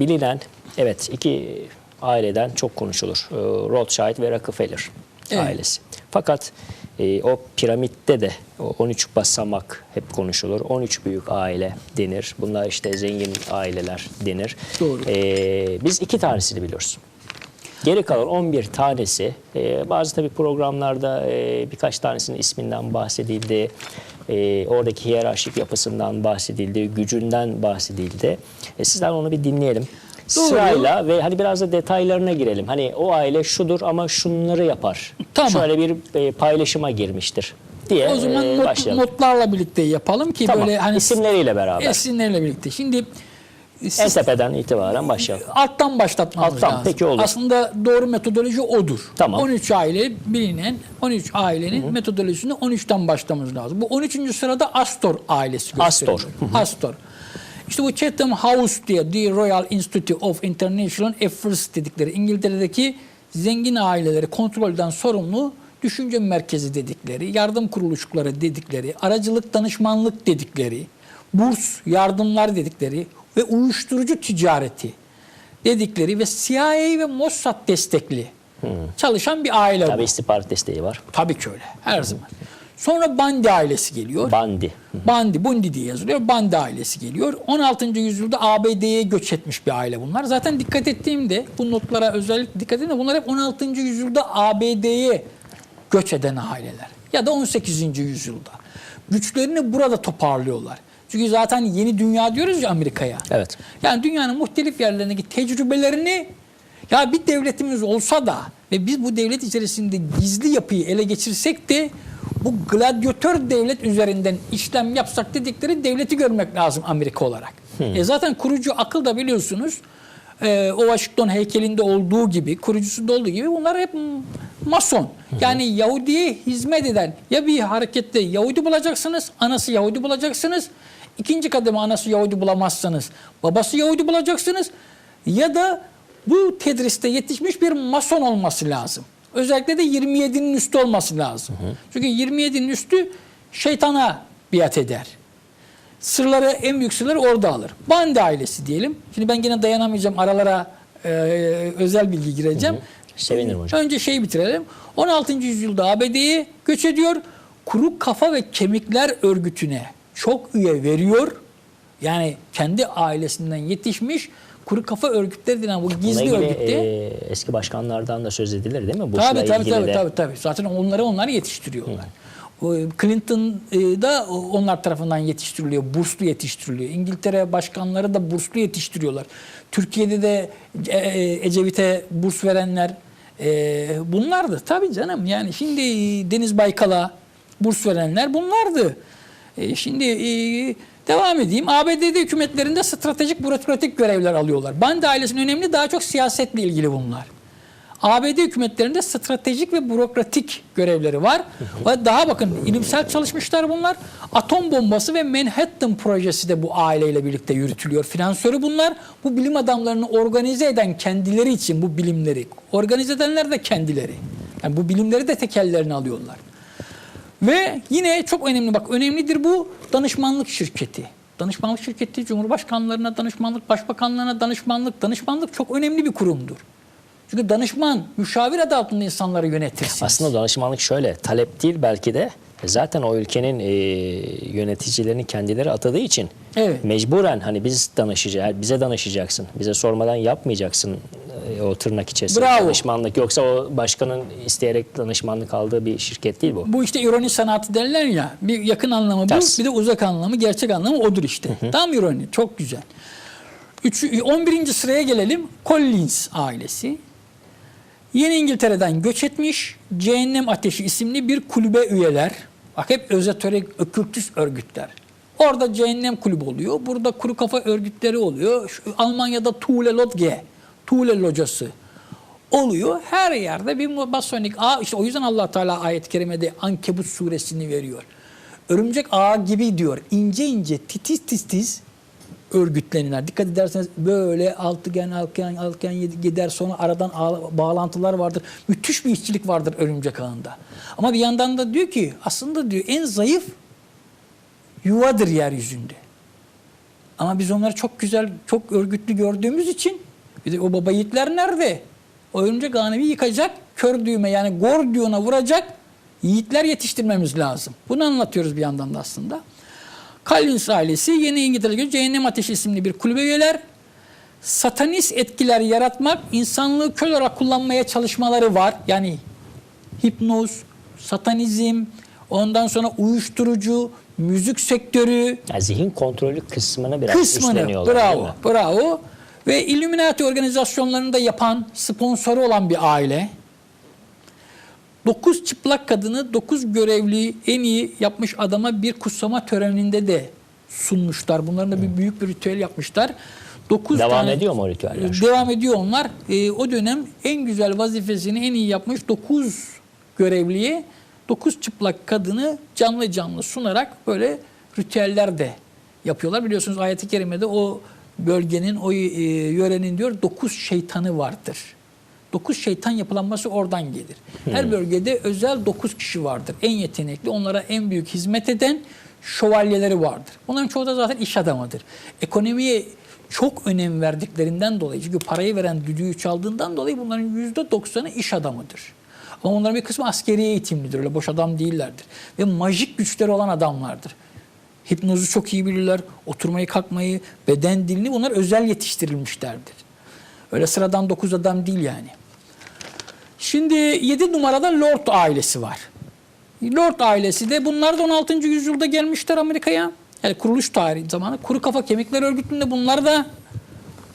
bilinen evet iki aileden çok konuşulur. Ee, Rothschild ve Rockefeller Evet. ailesi. Fakat e, o piramitte de o 13 basamak hep konuşulur. 13 büyük aile denir. Bunlar işte zengin aileler denir. Doğru. Ee, biz iki tanesini biliyoruz. Geri kalan 11 tanesi e, bazı tabii programlarda e, birkaç tanesinin isminden bahsedildi. E, oradaki hiyerarşik yapısından bahsedildi, gücünden bahsedildi. E, sizden onu bir dinleyelim. Doğru. Sırayla ve hani biraz da detaylarına girelim. Hani o aile şudur ama şunları yapar. Tamam. Şöyle bir e, paylaşıma girmiştir diye O zaman e, not- başlayalım. notlarla birlikte yapalım ki tamam. böyle hani isimleriyle beraber. isimlerle birlikte. Şimdi En tepeden itibaren başlayalım. alttan başlatmamız Alttan, lazım. peki olur. Aslında doğru metodoloji odur. Tamam. 13 aile bilinen 13 ailenin metodolojisini 13'ten başlamamız lazım. Bu 13. sırada Astor ailesi Astor. gösteriliyor. Astor. İşte bu Chatham House diye The Royal Institute of International Affairs dedikleri İngiltere'deki zengin aileleri kontrolden sorumlu düşünce merkezi dedikleri, yardım kuruluşları dedikleri, aracılık danışmanlık dedikleri, burs, yardımlar dedikleri ve uyuşturucu ticareti dedikleri ve CIA ve Mossad destekli çalışan bir aile bu. Tabii istihbarat desteği var. Tabii ki öyle. Her zaman. Sonra Bandi ailesi geliyor. Bandi. Bandi, Bundi diye yazılıyor. Bandi ailesi geliyor. 16. yüzyılda ABD'ye göç etmiş bir aile bunlar. Zaten dikkat ettiğimde bu notlara özellikle dikkat edin de bunlar hep 16. yüzyılda ABD'ye göç eden aileler. Ya da 18. yüzyılda. Güçlerini burada toparlıyorlar. Çünkü zaten yeni dünya diyoruz ya Amerika'ya. Evet. Yani dünyanın muhtelif yerlerindeki tecrübelerini ya bir devletimiz olsa da ve biz bu devlet içerisinde gizli yapıyı ele geçirsek de bu gladyatör devlet üzerinden işlem yapsak dedikleri devleti görmek lazım Amerika olarak. E zaten kurucu akıl da biliyorsunuz e, o Washington heykelinde olduğu gibi, kurucusunda olduğu gibi bunlar hep mason. Yani Yahudi'ye hizmet eden ya bir harekette Yahudi bulacaksınız, anası Yahudi bulacaksınız. İkinci kademe anası Yahudi bulamazsanız babası Yahudi bulacaksınız. Ya da bu tedriste yetişmiş bir mason olması lazım. Özellikle de 27'nin üstü olması lazım. Çünkü 27'inin üstü şeytana biat eder. Sırları, en büyük sırları orada alır. Bandi ailesi diyelim. Şimdi ben gene dayanamayacağım aralara e, özel bilgi gireceğim. Sevinirim hocam. Önce şeyi bitirelim. 16. yüzyılda ABD'ye göç ediyor. Kuru Kafa ve Kemikler Örgütü'ne çok üye veriyor. Yani kendi ailesinden yetişmiş kuru kafa örgütleri denen bu gizli ilgili örgütte. e, eski başkanlardan da söz edilir değil mi? Bush'la Tabii tabii tabii, de. tabii tabii. Zaten onları onlar yetiştiriyorlar. O, Clinton e, da onlar tarafından yetiştiriliyor, burslu yetiştiriliyor. İngiltere başkanları da burslu yetiştiriyorlar. Türkiye'de de e, e, Ecevit'e burs verenler bunlardı. Tabii canım yani şimdi Deniz Baykal'a burs verenler bunlardı. E, şimdi e, devam edeyim. ABD'de hükümetlerinde stratejik bürokratik görevler alıyorlar. Bandi ailesinin önemli daha çok siyasetle ilgili bunlar. ABD hükümetlerinde stratejik ve bürokratik görevleri var. Ve daha bakın ilimsel çalışmışlar bunlar. Atom bombası ve Manhattan projesi de bu aileyle birlikte yürütülüyor. Finansörü bunlar. Bu bilim adamlarını organize eden kendileri için bu bilimleri. Organize edenler de kendileri. Yani bu bilimleri de tekellerine alıyorlar. Ve yine çok önemli bak önemlidir bu danışmanlık şirketi. Danışmanlık şirketi Cumhurbaşkanlarına danışmanlık, başbakanlarına danışmanlık, danışmanlık çok önemli bir kurumdur. Çünkü danışman, müşavir adı altında insanları yönetirsiniz. Aslında danışmanlık şöyle talep değil belki de zaten o ülkenin e, yöneticilerini kendileri atadığı için Evet. mecburen hani biz danışacağız, bize danışacaksın. Bize sormadan yapmayacaksın e, o tırnak içerisinde Bravo. danışmanlık. Yoksa o başkanın isteyerek danışmanlık aldığı bir şirket değil bu. Bu işte ironi sanatı derler ya. Bir yakın anlamı bu, Ters. bir de uzak anlamı, gerçek anlamı odur işte. Tam ironi, çok güzel. Üçü, 11. sıraya gelelim. Collins ailesi. Yeni İngiltere'den göç etmiş, Cehennem Ateşi isimli bir kulübe üyeler. Bak hep özeterik, okültist örgütler. Orada cehennem kulübü oluyor. Burada kuru kafa örgütleri oluyor. Şu Almanya'da Thule Lodge, Thule locası oluyor. Her yerde bir masonik ağ. işte o yüzden allah Teala ayet-i kerimede Ankebut suresini veriyor. Örümcek ağı gibi diyor. ince ince titiz titiz örgütleniler. Dikkat ederseniz böyle altıgen altıgen altıgen gider sonra aradan ağ- bağlantılar vardır. Müthiş bir işçilik vardır örümcek ağında. Ama bir yandan da diyor ki aslında diyor en zayıf yuvadır yeryüzünde. Ama biz onları çok güzel, çok örgütlü gördüğümüz için bir de o baba yiğitler nerede? O örümcek ağını bir yıkacak, kör düğme yani Gordion'a vuracak yiğitler yetiştirmemiz lazım. Bunu anlatıyoruz bir yandan da aslında. Collins ailesi Yeni İngiltere göre Cehennem Ateşi isimli bir kulübe üyeler. Satanist etkiler yaratmak, insanlığı kör olarak kullanmaya çalışmaları var. Yani hipnoz, satanizm, ondan sonra uyuşturucu, müzik sektörü, Yani zihin kontrolü kısmını biraz kısmını üstleniyorlar değil bravo mi? bravo ve Illuminati organizasyonlarını da yapan sponsoru olan bir aile. 9 çıplak kadını 9 görevli en iyi yapmış adama bir kutsama töreninde de sunmuşlar. Bunların da bir büyük bir ritüel yapmışlar. 9 Devam tane, ediyor mu o ritüeller? Devam ediyor onlar. Ee, o dönem en güzel vazifesini en iyi yapmış 9 görevliye 9 çıplak kadını canlı canlı sunarak böyle ritüeller de yapıyorlar. Biliyorsunuz ayet-i kerimede o bölgenin, o e, yörenin diyor 9 şeytanı vardır. 9 şeytan yapılanması oradan gelir. Her bölgede özel 9 kişi vardır. En yetenekli, onlara en büyük hizmet eden şövalyeleri vardır. Bunların çoğu da zaten iş adamıdır. Ekonomiye çok önem verdiklerinden dolayı, çünkü parayı veren düdüğü çaldığından dolayı bunların %90'ı iş adamıdır. Ama onların bir kısmı askeri eğitimlidir, öyle boş adam değillerdir. Ve majik güçleri olan adamlardır. Hipnozu çok iyi bilirler, oturmayı kalkmayı, beden dilini bunlar özel yetiştirilmişlerdir. Öyle sıradan 9 adam değil yani. Şimdi 7 numarada Lord ailesi var. Lord ailesi de bunlar da 16. yüzyılda gelmişler Amerika'ya. Yani kuruluş tarihi zamanı. Kuru Kafa Kemikler Örgütü'nde bunlar da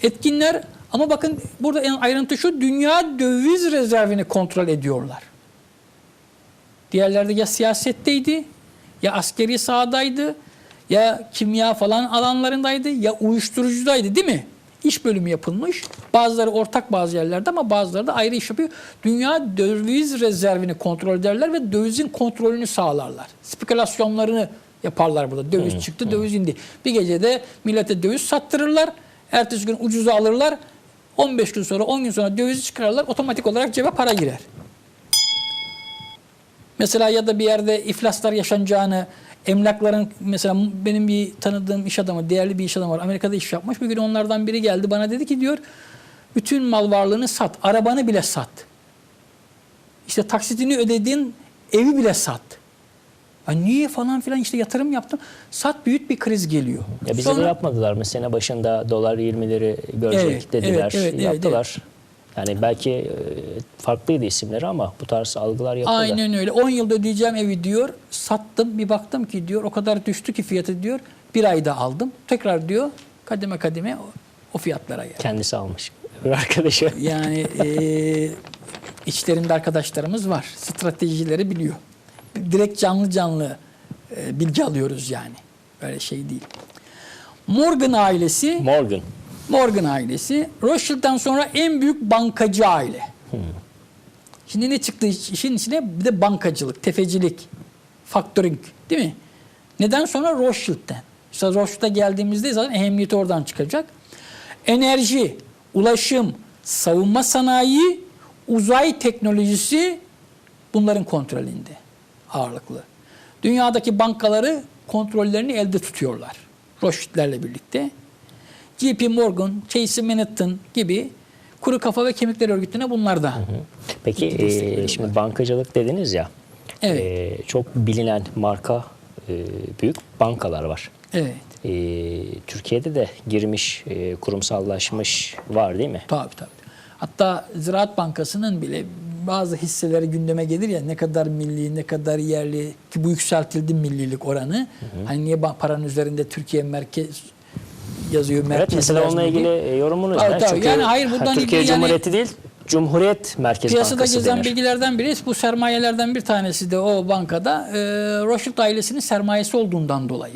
etkinler. Ama bakın burada en ayrıntı şu. Dünya döviz rezervini kontrol ediyorlar. Diğerlerde ya siyasetteydi, ya askeri sahadaydı, ya kimya falan alanlarındaydı, ya uyuşturucudaydı değil mi? İş bölümü yapılmış. Bazıları ortak bazı yerlerde ama bazıları da ayrı iş yapıyor. Dünya döviz rezervini kontrol ederler ve dövizin kontrolünü sağlarlar. Spekülasyonlarını yaparlar burada. Döviz çıktı, döviz indi. Bir gecede millete döviz sattırırlar. Ertesi gün ucuza alırlar. 15 gün sonra, 10 gün sonra dövizi çıkarırlar. Otomatik olarak cebe para girer. Mesela ya da bir yerde iflaslar yaşanacağını, emlakların mesela benim bir tanıdığım iş adamı, değerli bir iş adamı var. Amerika'da iş yapmış. Bir gün onlardan biri geldi bana dedi ki diyor bütün mal varlığını sat, arabanı bile sat. İşte taksitini ödediğin evi bile sat. Ya niye falan filan işte yatırım yaptım. Sat büyük bir kriz geliyor. Ya bize Sonra- de yapmadılar mı? Sene başında dolar 20'leri görecek Evet, dediler. evet, evet, evet, yaptılar. Yani belki e, farklıydı isimleri ama bu tarz algılar yapıldı. Aynen öyle. 10 yılda ödeyeceğim evi diyor. Sattım. Bir baktım ki diyor o kadar düştü ki fiyatı diyor. Bir ayda aldım. Tekrar diyor kademe kademe o, fiyatlara geldi. Kendisi almış. Öbür arkadaşı. Yani eee içlerinde arkadaşlarımız var. Stratejileri biliyor. Direkt canlı canlı e, bilgi alıyoruz yani. Öyle şey değil. Morgan ailesi Morgan. Morgan ailesi Rothschild'den sonra en büyük bankacı aile. Şimdi ne çıktı iş- işin içine? Bir de bankacılık, tefecilik, factoring değil mi? Neden sonra Rothschild'den? İşte Rothschild'e geldiğimizde zaten ehemmiyeti oradan çıkacak. Enerji, ulaşım, savunma sanayi, uzay teknolojisi bunların kontrolünde ağırlıklı. Dünyadaki bankaları kontrollerini elde tutuyorlar. Rothschild'lerle birlikte. JP Morgan, Chase Manhattan gibi kuru kafa ve kemikler örgütüne bunlar da. Peki e, şimdi bankacılık dediniz ya. Evet. e, çok bilinen marka e, büyük bankalar var. Evet. E, Türkiye'de de girmiş, e, kurumsallaşmış var değil mi? Tabii tabii. Hatta Ziraat Bankası'nın bile bazı hisseleri gündeme gelir ya ne kadar milli, ne kadar yerli ki bu yükseltildi millilik oranı. Hani niye paranın üzerinde Türkiye merkez yazıyor merkez Evet mesela onunla ilgili e, yorumunuz Tabii, ne? Çünkü Yani hayır, buradan Türkiye ilgili yani- Cumhuriyeti değil, Cumhuriyet Merkez Piyasada Bankası gezen denir. bilgilerden biri bu sermayelerden bir tanesi de o bankada e, Rothschild ailesinin sermayesi olduğundan dolayı.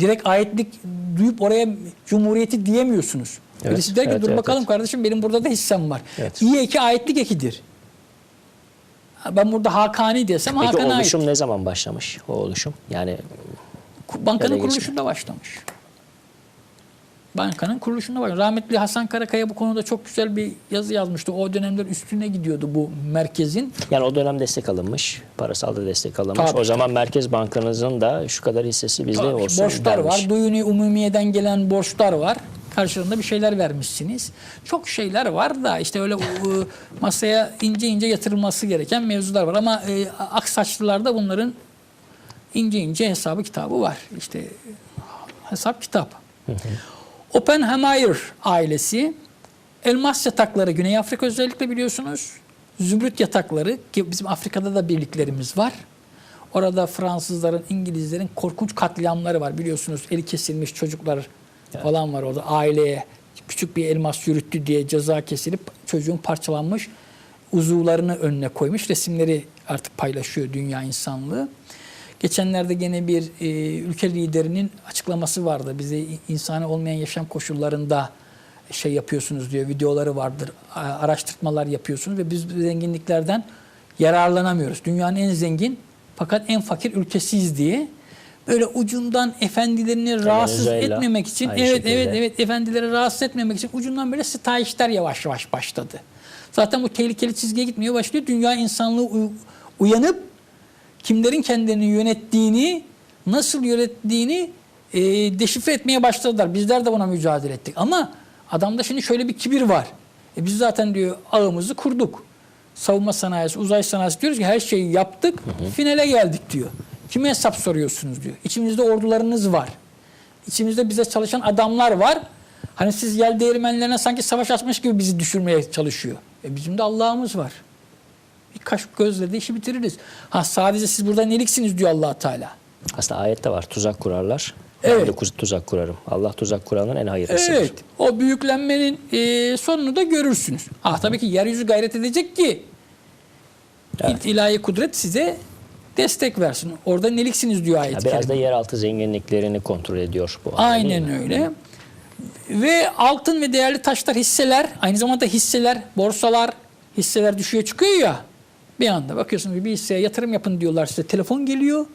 Direkt aitlik duyup oraya cumhuriyeti diyemiyorsunuz. Evet, Birisi der ki evet, dur evet, bakalım evet. kardeşim benim burada da hissem var. Evet. İyi eki aitlik ekidir. Ben burada Hakani desem Peki Hakan'a ait. oluşum ne zaman başlamış o oluşum? Yani Bankanın kuruluşunda başlamış. Bankanın kuruluşunda var. Rahmetli Hasan Karakaya bu konuda çok güzel bir yazı yazmıştı. O dönemler üstüne gidiyordu bu merkezin. Yani o dönem destek alınmış, parasal da destek alınmış. Tabii. O zaman Merkez Bankanızın da şu kadar hissesi bizde Tabii, olsun borçlar denmiş. var. Duyuni umumiyeden gelen borçlar var. Karşılığında bir şeyler vermişsiniz. Çok şeyler var da işte öyle masaya ince ince yatırılması gereken mevzular var. Ama e, Aksaçlılarda bunların ince ince hesabı kitabı var. İşte hesap kitap. Oppenheimer ailesi elmas yatakları Güney Afrika özellikle biliyorsunuz. Zümrüt yatakları ki bizim Afrika'da da birliklerimiz var. Orada Fransızların, İngilizlerin korkunç katliamları var biliyorsunuz. Eli kesilmiş çocuklar falan var orada. Aileye küçük bir elmas yürüttü diye ceza kesilip çocuğun parçalanmış uzuvlarını önüne koymuş. Resimleri artık paylaşıyor dünya insanlığı. Geçenlerde gene bir e, ülke liderinin açıklaması vardı. Bize insani olmayan yaşam koşullarında şey yapıyorsunuz diyor. Videoları vardır. Araştırmalar yapıyorsunuz ve biz zenginliklerden yararlanamıyoruz. Dünyanın en zengin fakat en fakir ülkesiyiz diye. Böyle ucundan efendilerini rahatsız Venezuela etmemek için evet şekilde. evet evet efendileri rahatsız etmemek için ucundan böyle stajyer yavaş yavaş başladı. Zaten bu tehlikeli çizgiye gitmeye başlıyor. Dünya insanlığı uy- uyanıp kimlerin kendilerini yönettiğini, nasıl yönettiğini e, deşifre etmeye başladılar. Bizler de buna mücadele ettik. Ama adamda şimdi şöyle bir kibir var. E biz zaten diyor ağımızı kurduk. Savunma sanayisi, uzay sanayisi diyoruz ki her şeyi yaptık, finale geldik diyor. Kime hesap soruyorsunuz diyor. İçimizde ordularınız var. İçimizde bize çalışan adamlar var. Hani siz yel değirmenlerine sanki savaş açmış gibi bizi düşürmeye çalışıyor. E bizim de Allah'ımız var. Bir kaş gözle de işi bitiririz. Ha sadece siz burada neliksiniz diyor allah Teala. Aslında ayette var tuzak kurarlar. Evet. Ben de tuzak kurarım. Allah tuzak kuranın en hayırlısıdır. Evet. O büyüklenmenin e, sonunu da görürsünüz. Ah tabii ki yeryüzü gayret edecek ki Evet. ilahi kudret size destek versin. Orada neliksiniz diyor Ya ayet-i biraz da yeraltı zenginliklerini kontrol ediyor bu. Aynen öyle. Ve altın ve değerli taşlar hisseler, aynı zamanda hisseler, borsalar, hisseler düşüyor çıkıyor ya. Bir anda bakıyorsunuz bir hisseye yatırım yapın diyorlar size. Telefon geliyor.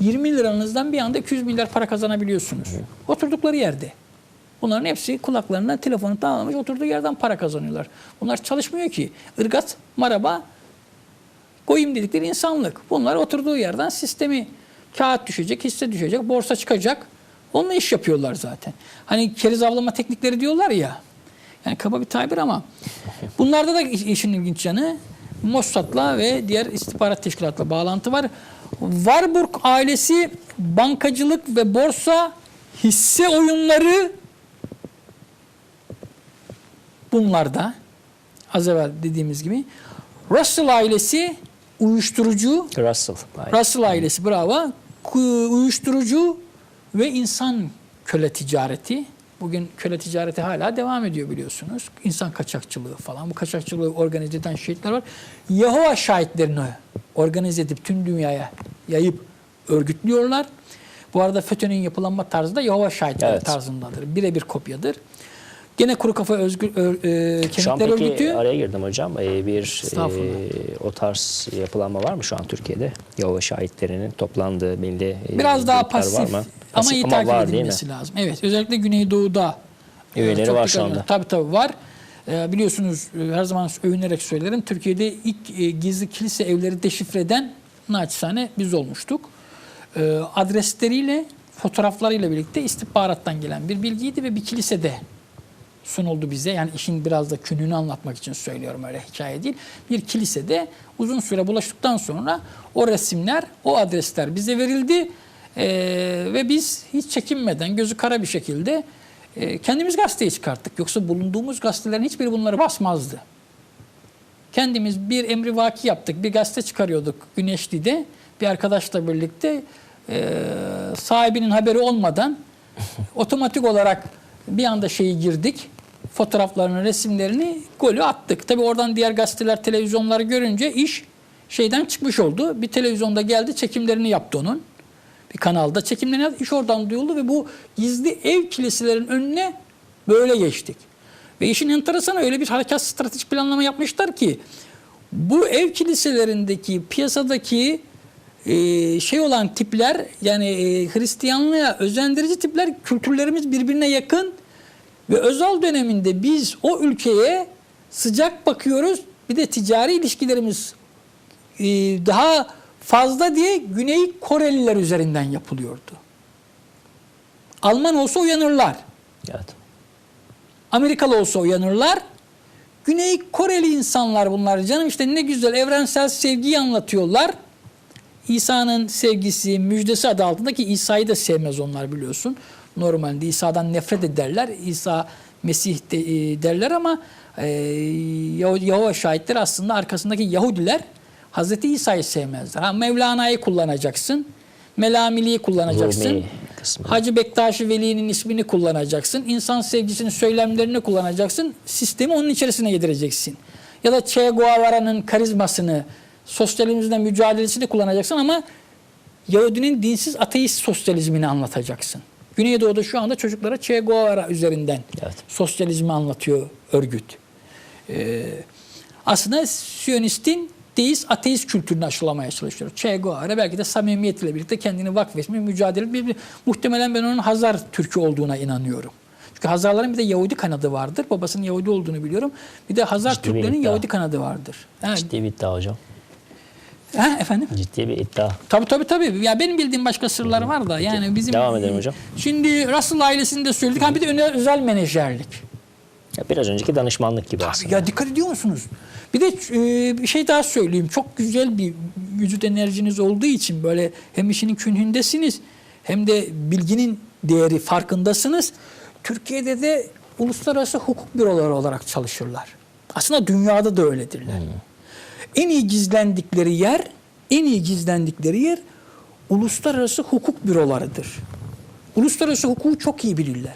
20 liranızdan bir anda 200 milyar para kazanabiliyorsunuz. Oturdukları yerde. Bunların hepsi kulaklarından telefonu bağlamış oturduğu yerden para kazanıyorlar. Bunlar çalışmıyor ki. Irgat, maraba, Goyim dedikleri insanlık. Bunlar oturduğu yerden sistemi kağıt düşecek, hisse düşecek, borsa çıkacak. Onunla iş yapıyorlar zaten. Hani keriz avlama teknikleri diyorlar ya. Yani kaba bir tabir ama bunlarda da işin ilginç yanı Mossad'la ve diğer istihbarat teşkilatla bağlantı var. Warburg ailesi bankacılık ve borsa hisse oyunları bunlarda az evvel dediğimiz gibi Russell ailesi uyuşturucu Russell. Russell ailesi bravo. Uyuşturucu ve insan köle ticareti. Bugün köle ticareti hala devam ediyor biliyorsunuz. İnsan kaçakçılığı falan. Bu kaçakçılığı organize eden şehitler var. Yahova şahitlerini organize edip tüm dünyaya yayıp örgütlüyorlar. Bu arada FETÖ'nün yapılanma tarzı da Yahova şahitleri Evet. tarzındadır. Birebir kopyadır. Gene Kuru Kafa Özgür e, Şu an Kemikler peki Örgütü. araya girdim hocam. Ee, bir e, o tarz yapılanma var mı şu an Türkiye'de? Yahova şahitlerinin toplandığı belli e, Biraz daha pasif var mı? Ama iyi takip var edilmesi lazım. Evet özellikle Güneydoğu'da e, Üyeleri çok var şu anda. Tabii tabii var. E, biliyorsunuz e, her zaman övünerek söylerim. Türkiye'de ilk e, gizli kilise evleri deşifre eden naçizane biz olmuştuk. E, adresleriyle fotoğraflarıyla birlikte istihbarattan gelen bir bilgiydi ve bir kilisede sunuldu bize. Yani işin biraz da kününü anlatmak için söylüyorum öyle hikaye değil. Bir kilisede uzun süre bulaştıktan sonra o resimler, o adresler bize verildi. Ee, ve biz hiç çekinmeden gözü kara bir şekilde e, kendimiz gazeteyi çıkarttık. Yoksa bulunduğumuz gazetelerin hiçbiri bunları basmazdı. Kendimiz bir emri vaki yaptık. Bir gazete çıkarıyorduk Güneşli'de. Bir arkadaşla birlikte e, sahibinin haberi olmadan otomatik olarak bir anda şeyi girdik. Fotoğraflarını, resimlerini golü attık. Tabi oradan diğer gazeteler, televizyonları görünce iş şeyden çıkmış oldu. Bir televizyonda geldi, çekimlerini yaptı onun. Bir kanalda çekimlerini yaptı. İş oradan duyuldu ve bu gizli ev kiliselerin önüne böyle geçtik. Ve işin enteresanı öyle bir harekat stratejik planlama yapmışlar ki bu ev kiliselerindeki piyasadaki e, şey olan tipler yani e, Hristiyanlığa özendirici tipler kültürlerimiz birbirine yakın Ve Özal döneminde biz o ülkeye sıcak bakıyoruz. Bir de ticari ilişkilerimiz e, daha fazla diye Güney Koreliler üzerinden yapılıyordu. Alman olsa uyanırlar. Evet. Amerikalı olsa uyanırlar. Güney Koreli insanlar bunlar. Canım işte ne güzel evrensel sevgiyi anlatıyorlar. İsa'nın sevgisi, müjdesi adı altındaki İsa'yı da sevmez onlar biliyorsun. Normalde İsa'dan nefret ederler. İsa Mesih de, e, derler ama e, Yahova şahitler aslında arkasındaki Yahudiler Hazreti İsa'yı sevmezler. Ha, Mevlana'yı kullanacaksın. Melamili'yi kullanacaksın. Rumi kısmı. Hacı Bektaşi Veli'nin ismini kullanacaksın. İnsan sevgisinin söylemlerini kullanacaksın. Sistemi onun içerisine yedireceksin. Ya da Che Guevara'nın karizmasını, sosyalizmle mücadelesini kullanacaksın ama Yahudinin dinsiz ateist sosyalizmini anlatacaksın. Güneydoğu'da şu anda çocuklara Che Guevara üzerinden Evet. sosyalizmi anlatıyor örgüt. Ee, aslında Siyonistin deist ateist kültürünü aşılamaya çalışıyor. Che Guevara belki de samimiyetle birlikte kendini vakfetmiş, mücadele bir, muhtemelen ben onun Hazar Türk'ü olduğuna inanıyorum. Çünkü Hazarların bir de Yahudi kanadı vardır. Babasının Yahudi olduğunu biliyorum. Bir de Hazar Ciddi iddia. Yahudi kanadı vardır. Ha, Ciddi bir iddia hocam. ha, efendim? Ciddi bir iddia. Tabii tabii tabii. Ya benim bildiğim başka sırlar var da yani bizim Devam edelim hocam. Şimdi Russell ailesini de söyledik. Ha bir de özel menajerlik. Ya biraz önceki danışmanlık gibi aslında. Ya dikkat ediyor musunuz? Bir de e, bir şey daha söyleyeyim. Çok güzel bir vücut enerjiniz olduğu için böyle hem işinin künhündesiniz hem de bilginin değeri farkındasınız. Türkiye'de de uluslararası hukuk büroları olarak çalışırlar. Aslında dünyada da öyledirler. En iyi gizlendikleri yer, en iyi gizlendikleri yer uluslararası hukuk bürolarıdır. Uluslararası hukuku çok iyi bilirler.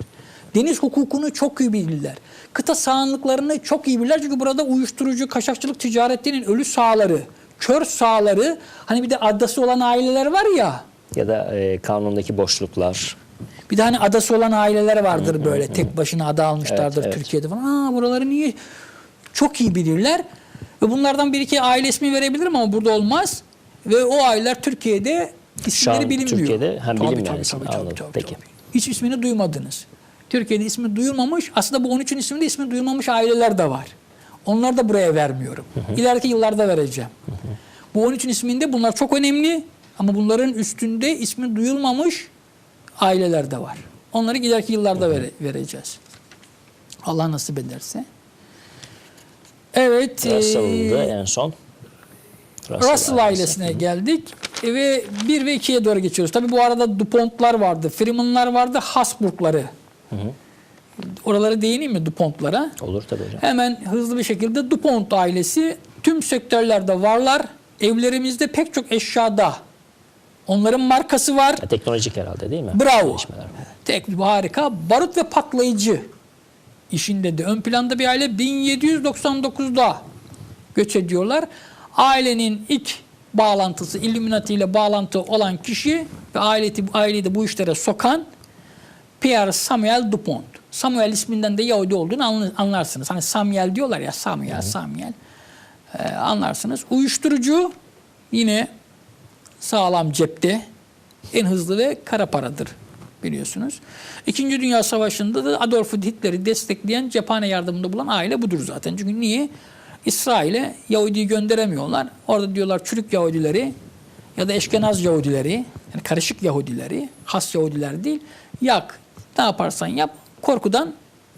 Deniz hukukunu çok iyi bilirler. Kıta sahanlıklarını çok iyi bilirler. Çünkü burada uyuşturucu, kaçakçılık ticaretinin ölü sahaları, kör sahaları, hani bir de adası olan aileler var ya, Ya da e, kanundaki boşluklar. bir de hani adası olan aileler vardır böyle tek başına ada almışlardır Evet, evet. Türkiye'de falan. Aa buraları niye çok iyi bilirler. Ve bunlardan bir iki aile ismi verebilirim ama burada olmaz. Ve o aileler Türkiye'de isimleri an bilinmiyor. Türkiye'de hem Tabii, bilinmeyen tabii, tabii, tabii, Anladım. tabii, Peki. tabii. Hiç ismini duymadınız. Türkiye'de ismi duyulmamış. Aslında bu 13'ün isminde ismi duyulmamış aileler de var. Onları da buraya vermiyorum. İleriki yıllarda vereceğim. Bu 13'ün isminde bunlar çok önemli ama bunların üstünde ismi duyulmamış aileler de var. Onları ileriki yıllarda vere- vereceğiz. Allah nasip ederse. Evet. Russell'dı eee, en son. Russell ailesine geldik E, ve 1 ve 2'ye doğru geçiyoruz. Tabi bu arada DuPont'lar vardı, Freeman'lar vardı, Habsburg'ları. Oralara değineyim mi DuPont'lara? Olur tabii hocam. Hemen hızlı bir şekilde DuPont ailesi tüm sektörlerde varlar. Evlerimizde pek çok eşyada onların markası var. Ya, teknolojik herhalde değil mi? Bravo. Tek harika. Barut ve patlayıcı işinde de ön planda bir aile 1799'da göç ediyorlar. Ailenin ilk bağlantısı Illuminati ile bağlantı olan kişi ve aileti, aileyi de bu işlere sokan Pierre Samuel Dupont. Samuel isminden de Yahudi olduğunu anla- anlarsınız. Hani Samuel diyorlar ya Samuel, Samuel. Ee, anlarsınız. Uyuşturucu yine sağlam cepte en hızlı ve kara paradır biliyorsunuz. İkinci Dünya Savaşı'nda da Adolf Hitler'i destekleyen cephane yardımında bulan aile budur zaten. Çünkü niye? İsrail'e Yahudi'yi gönderemiyorlar. Orada diyorlar çürük Yahudileri ya da eşkenaz Yahudileri, yani karışık Yahudileri, has Yahudiler değil, yak, ne yaparsan yap, korkudan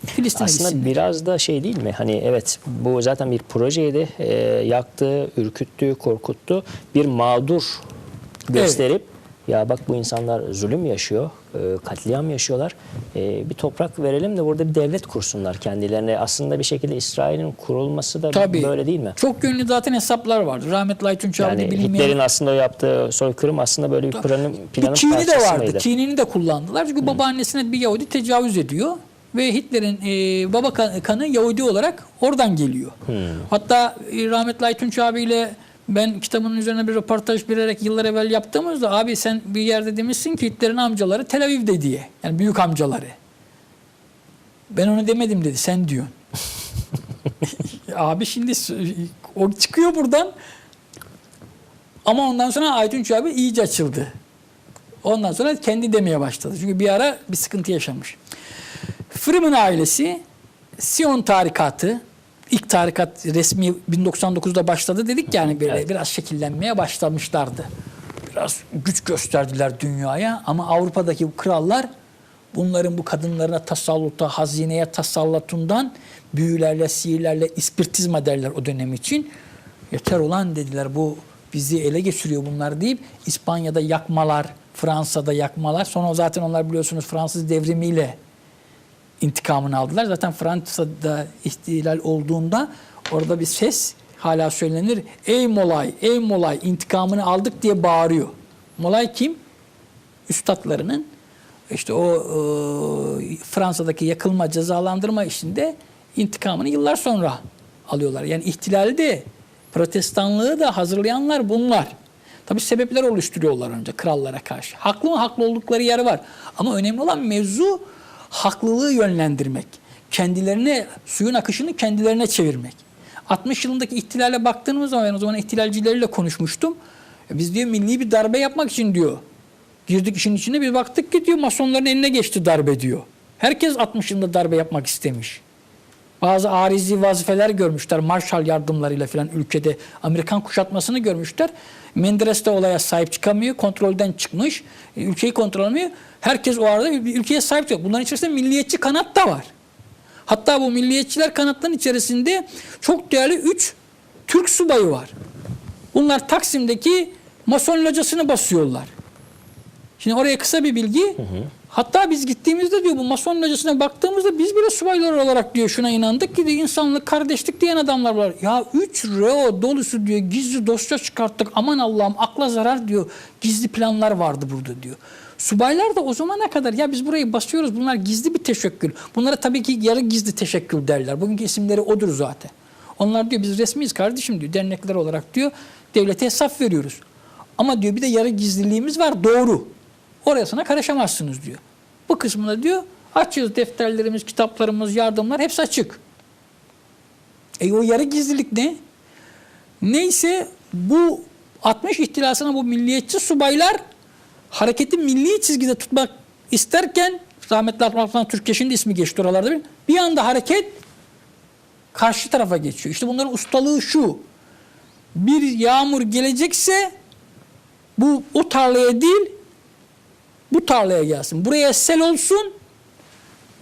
Filistin'e Aslında gitsinler. biraz da şey değil mi? Hani evet bu zaten bir projeydi. Ee, yaktı, ürküttü, korkuttu. Bir mağdur gösterip ya bak bu insanlar zulüm yaşıyor, e, katliam yaşıyorlar. E, bir toprak verelim de burada bir devlet kursunlar kendilerine. Aslında bir şekilde İsrail'in kurulması da Tabii. böyle değil mi? Çok yönlü zaten hesaplar vardı. Rahmetli Aytun Çavli Yani bilinmeyen Hitler'in aslında yaptığı soykırım aslında böyle bir planın, planın kini de parçası vardı. mıydı? Kinini de kullandılar. Çünkü babaannesine bir Yahudi tecavüz ediyor. Ve Hitler'in e, baba kan- kanı Yahudi olarak oradan geliyor. Hatta e, rahmetli Aytunç abiyle ben kitabının üzerine bir röportaj vererek yıllar evvel yaptığımızda abi sen bir yerde demişsin ki Hitler'in amcaları Tel Aviv'de diye. Yani büyük amcaları. Ben onu demedim dedi. Sen diyorsun. abi şimdi o çıkıyor buradan. Ama ondan sonra Aytunç abi iyice açıldı. Ondan sonra kendi demeye başladı. Çünkü bir ara bir sıkıntı yaşamış. Freeman ailesi Sion tarikatı ilk tarikat resmi 1999'da başladı dedik yani böyle Evet. biraz şekillenmeye başlamışlardı. Biraz güç gösterdiler dünyaya ama Avrupa'daki bu krallar bunların bu kadınlarına tasalluta, hazineye tasallutundan büyülerle, sihirlerle ispiritizma derler o dönem için. Yeter olan dediler bu bizi ele geçiriyor bunlar deyip İspanya'da yakmalar, Fransa'da yakmalar. Sonra zaten onlar biliyorsunuz Fransız devrimiyle intikamını aldılar. Zaten Fransa'da ihtilal olduğunda orada bir ses hala söylenir. Ey Molay, ey Molay intikamını aldık diye bağırıyor. Molay kim? Üstadlarının işte o e, Fransa'daki yakılma cezalandırma işinde intikamını yıllar sonra alıyorlar. Yani ihtilalde protestanlığı da hazırlayanlar bunlar. Tabi sebepler oluşturuyorlar önce krallara karşı. Haklı mı? Haklı oldukları yeri var. Ama önemli olan mevzu haklılığı yönlendirmek. Kendilerine, suyun akışını kendilerine çevirmek. 60 yılındaki ihtilale baktığımız zaman ben o zaman ihtilalcileriyle konuşmuştum. E Biz diyor milli bir darbe yapmak için diyor. Girdik işin içine bir baktık ki diyor masonların eline geçti darbe diyor. Herkes 60 yılında darbe yapmak istemiş. Bazı arizi vazifeler görmüşler. Marshall yardımlarıyla falan ülkede Amerikan kuşatmasını görmüşler. Menderes de olaya sahip çıkamıyor. Kontrolden çıkmış. E, Ülkeyi kontrol edemiyor. Herkes o arada bir ülkeye sahip çıkıyor. Bunların içerisinde milliyetçi kanat da var. Hatta bu milliyetçiler kanatların içerisinde çok değerli 3 Türk subayı var. Bunlar Taksim'deki Mason locasını basıyorlar. Şimdi oraya kısa bir bilgi. Hatta biz gittiğimizde diyor bu Mason locasına baktığımızda biz bile subaylar olarak diyor şuna inandık ki diyor, insanlık, kardeşlik diyen adamlar var. Ya 3 reo dolusu diyor gizli dosya çıkarttık. Aman Allah'ım akla zarar diyor. Gizli planlar vardı burada diyor. Subaylar da o zamana kadar ya biz burayı basıyoruz bunlar gizli bir teşekkül. Bunlara tabii ki yarı gizli teşekkül derler. Bugünkü isimleri odur zaten. Onlar diyor biz resmiyiz kardeşim diyor. Dernekler olarak diyor devlete hesap veriyoruz. Ama diyor bir de yarı gizliliğimiz var doğru. Oraya sana karışamazsınız diyor. Bu kısmında diyor açıyoruz defterlerimiz, kitaplarımız, yardımlar hepsi açık. E o yarı gizlilik ne? Neyse bu 60 ihtilasına bu milliyetçi subaylar hareketi milli çizgide tutmak isterken rahmetli Alparslan Türkeş'in de ismi geçti oralarda bir, bir anda hareket karşı tarafa geçiyor. İşte bunların ustalığı şu. Bir yağmur gelecekse bu o tarlaya değil bu tarlaya gelsin. Buraya sel olsun.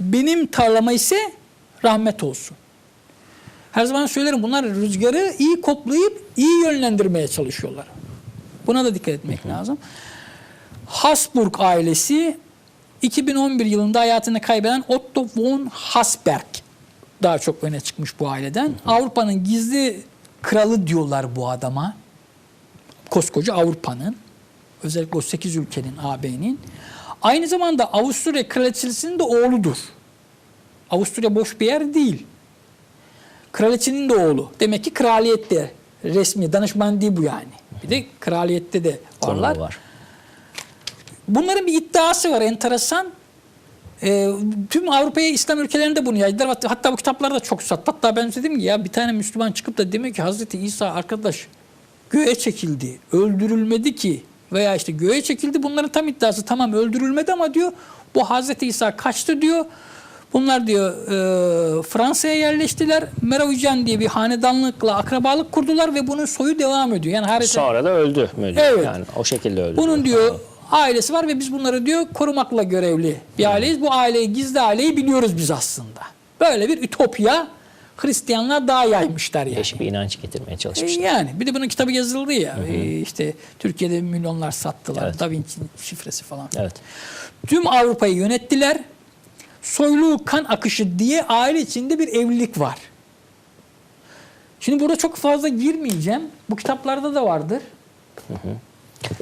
Benim tarlama ise rahmet olsun. Her zaman söylerim bunlar rüzgarı iyi koplayıp iyi yönlendirmeye çalışıyorlar. Buna da dikkat etmek lazım. Habsburg ailesi 2011 yılında hayatını kaybeden Otto von Habsburg daha çok öne çıkmış bu aileden. Avrupa'nın gizli kralı diyorlar bu adama. Koskoca Avrupa'nın. Özellikle o 8 ülkenin AB'nin. Aynı zamanda Avusturya kraliçesinin de oğludur. Avusturya boş bir yer değil. Kraliçenin de oğlu. Demek ki kraliyette resmi danışman değil bu yani. Bir de kraliyette de varlar. Var. Bunların bir iddiası var enteresan. Ee, tüm Avrupa'ya İslam ülkelerinde bunu yaydılar. Hatta, hatta bu kitapları da çok sattı. Hatta ben dedim ki ya bir tane Müslüman çıkıp da demek ki Hazreti İsa arkadaş göğe çekildi, öldürülmedi ki veya işte göğe çekildi. Bunların tam iddiası tamam öldürülmedi ama diyor bu Hazreti İsa kaçtı diyor. Bunlar diyor e, Fransa'ya yerleştiler. Merovingian diye bir hanedanlıkla akrabalık kurdular ve bunun soyu devam ediyor. Yani harita Sonra da öldü mü? diyor? Evet. Yani o şekilde öldü. bunun diyor ailesi var ve biz bunları diyor korumakla görevli bir aileyiz. Bu aileyi gizli aileyi biliyoruz biz aslında. Böyle bir ütopya Hristiyanlar daha yaymışlar yani. Değişik bir inanç getirmeye E, çalışmışlar. Yani bir de bunun kitabı yazıldı ya. E, işte Türkiye'de milyonlar sattılar. Evet. Da Vinci'nin şifresi falan. Evet. Tüm Avrupa'yı yönettiler. Soylu kan akışı diye aile içinde bir evlilik var. Şimdi burada çok fazla girmeyeceğim. Bu kitaplarda da vardır.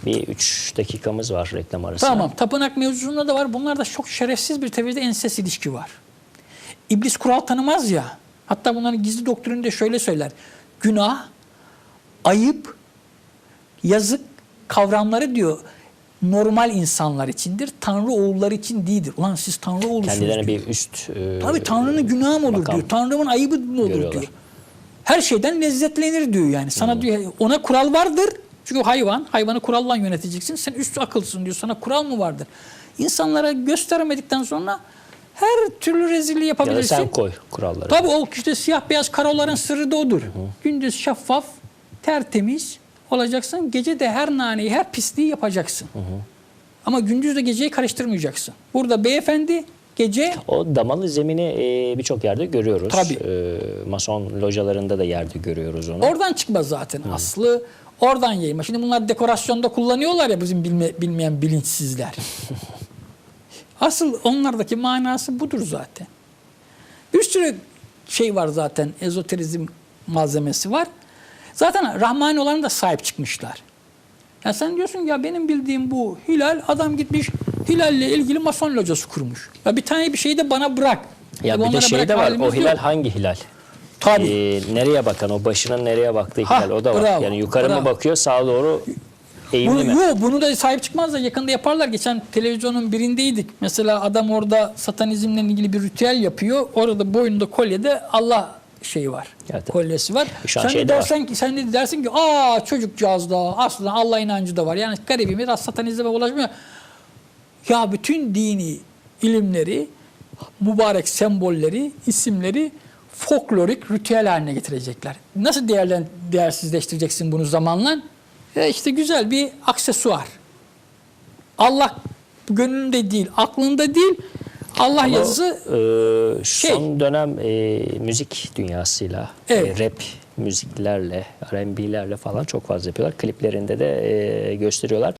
Bir üç dakikamız var reklam arasında. Tamam. Tapınak mevzusunda da var. Bunlarda çok şerefsiz bir tevhide enses ilişki var. İblis kural tanımaz ya. Hatta bunların gizli doktrini de şöyle söyler. Günah, ayıp, yazık kavramları diyor normal insanlar içindir. Tanrı oğulları için değildir. Ulan siz Tanrı oğlusunuz Kendilerine diyor. bir üst e, Tabii Tanrı'nın günahı mı olur makam diyor. Tanrı'nın ayıbı mı olur görüyorlar. diyor. Her şeyden lezzetlenir diyor yani. Sana diyor ona kural vardır. Çünkü hayvan, hayvanı kuralla yöneteceksin. Sen üst akılsın diyor. Sana kural mı vardır? İnsanlara göstermedikten sonra Her türlü rezilliği Ya yapabilirsin. sen koy kuralları. Tabii o işte siyah beyaz karoların sırrı da odur. Gündüz şeffaf, tertemiz olacaksın. Gece de her naneyi, her pisliği yapacaksın. Ama gündüz de geceyi karıştırmayacaksın. Burada beyefendi gece O damalı zemini e, birçok yerde görüyoruz. Tabii. E, mason localarında da yerde görüyoruz onu. oradan çıkmaz zaten aslı. Oradan yayılma. Şimdi bunlar dekorasyonda kullanıyorlar ya bizim bilme- bilmeyen bilinçsizler. Asıl onlardaki manası budur zaten. Bir sürü şey var zaten ezoterizm malzemesi var. Zaten Rahmani olan da sahip çıkmışlar. Ya sen diyorsun ya benim bildiğim bu hilal adam gitmiş hilalle ilgili mason locası kurmuş. Ya bir tane bir şey de bana bırak. ya bir de şey de var. O hilal yok. hangi hilal? Tabii. E, nereye bakan? O başının nereye baktığı Ha, hilal o da var. bravo, yani yukarı bravo. mı bakıyor, sağa doğru eğimli Bunu, mi? yo, bunu da sahip çıkmazlar. Yakında yaparlar. Geçen televizyonun birindeydik. Mesela adam orada satanizmle ilgili bir ritüel yapıyor. Orada boynunda kolyede Allah şeyi var. Evet. Kolyesi var. Şu sen de şeyde var. dersen ki sen de dersin ki aa çocukcağız da aslında Allah inancı da var. Yani garibimiz az satanizme ulaşmıyor. Ya bütün dini ilimleri, mübarek sembolleri, isimleri folklorik ritüel haline getirecekler. Nasıl değerlen, değersizleştireceksin bunu zamanla? E işte güzel bir aksesuar. Allah gönlünde değil, aklında değil. Allah Ama, yazısı e, son dönem e, müzik dünyasıyla, e, Şey- Evet. rap müziklerle, R&B'lerle falan çok fazla yapıyorlar. Kliplerinde de e, gösteriyorlar.